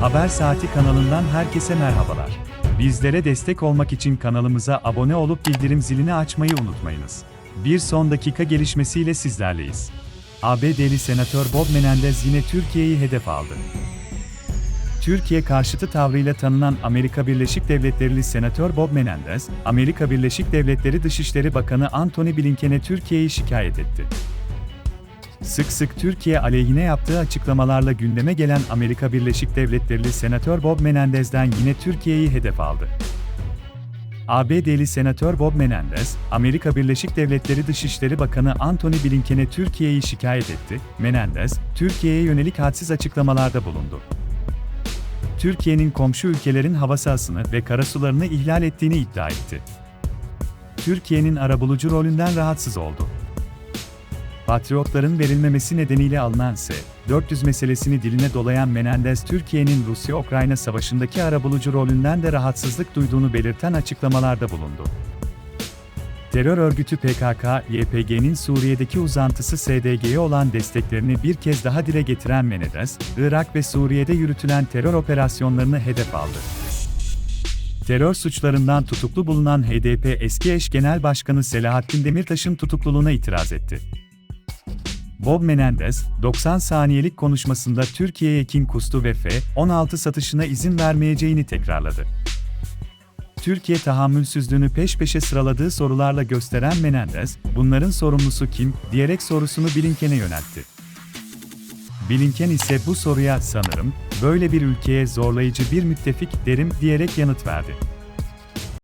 Haber Saati kanalından herkese merhabalar. Bizlere destek olmak için kanalımıza abone olup bildirim zilini açmayı unutmayınız. Bir son dakika gelişmesiyle sizlerleyiz. ABD'li Senatör Bob Menendez yine Türkiye'yi hedef aldı. Türkiye karşıtı tavrıyla tanınan Amerika Birleşik Devletleri'li Senatör Bob Menendez, Amerika Birleşik Devletleri Dışişleri Bakanı Antony Blinken'e Türkiye'yi şikayet etti. Sık sık Türkiye aleyhine yaptığı açıklamalarla gündeme gelen Amerika Birleşik Devletleri'li Senatör Bob Menendez'den yine Türkiye'yi hedef aldı. ABD'li Senatör Bob Menendez, Amerika Birleşik Devletleri Dışişleri Bakanı Antony Blinken'e Türkiye'yi şikayet etti. Menendez, Türkiye'ye yönelik hadsiz açıklamalarda bulundu. Türkiye'nin komşu ülkelerin hava sahasını ve karasularını ihlal ettiğini iddia etti. Türkiye'nin arabulucu rolünden rahatsız oldu. Patriotların verilmemesi nedeniyle alınan S-400 meselesini diline dolayan Menendez, Türkiye'nin Rusya-Ukrayna savaşındaki arabulucu rolünden de rahatsızlık duyduğunu belirten açıklamalarda bulundu. Terör örgütü PKK, YPG'nin Suriye'deki uzantısı SDG'ye olan desteklerini bir kez daha dile getiren Menendez, Irak ve Suriye'de yürütülen terör operasyonlarını hedef aldı. Terör suçlarından tutuklu bulunan HDP eski eş genel başkanı Selahattin Demirtaş'ın tutukluluğuna itiraz etti. Bob Menendez, 90 saniyelik konuşmasında Türkiye'ye kin kustu ve F-16 satışına izin vermeyeceğini tekrarladı. Türkiye tahammülsüzlüğünü peş peşe sıraladığı sorularla gösteren Menendez, bunların sorumlusu kim, diyerek sorusunu Blinken'e yöneltti. Blinken ise bu soruya sanırım, böyle bir ülkeye zorlayıcı bir müttefik derim diyerek yanıt verdi.